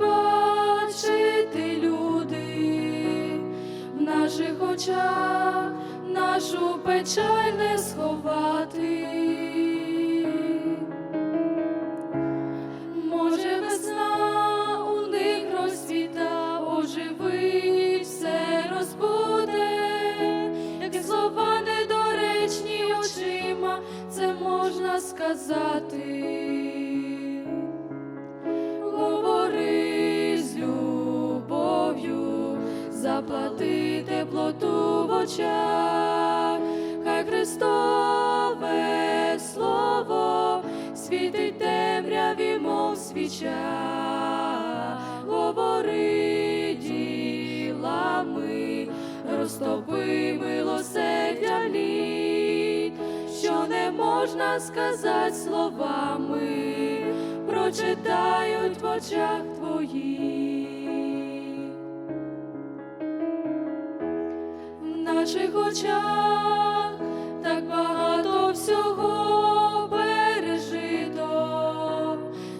бачити люди в наших очах, нашу печаль не сховати. Може, весна у них розсвіта, оживить, все розбуде, як слова недоречні очима, це можна сказати. Заплати теплоту в очах, хай Христове слово світить темряві, мов свіча, говори ділами, розтопи милосердя лід, що не можна сказати словами, прочитають в очах твоїх. Наших очах так багато всього пережито,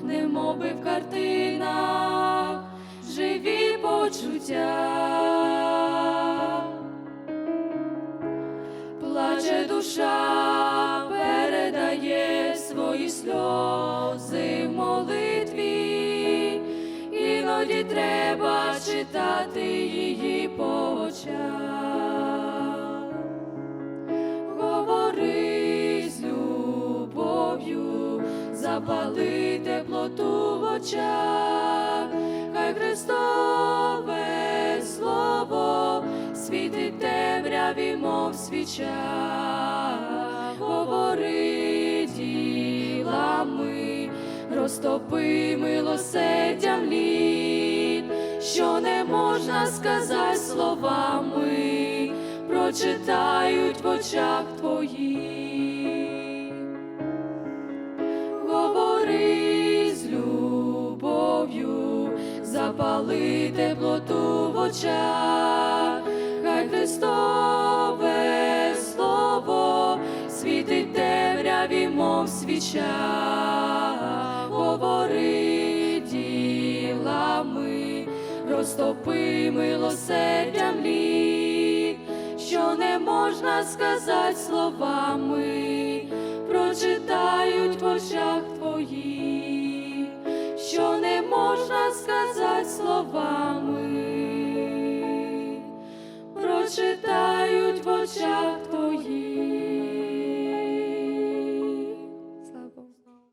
немоби в картинах живі почуття. Плаче душа, передає свої сльози в молитві, іноді треба читати її по очах. Запали теплоту в очах, хай Христове слово світить темряві, мов свіча, говори ділами, розтопи милосердям лід, що не можна сказати словами, прочитають в очах твоїх. Запали теплоту в очах, хай Христове слово світить темряві, мов свіча, говори ділами, розтопи милосердям лід, що не можна сказати словами, прочитають словами прочитають в очах.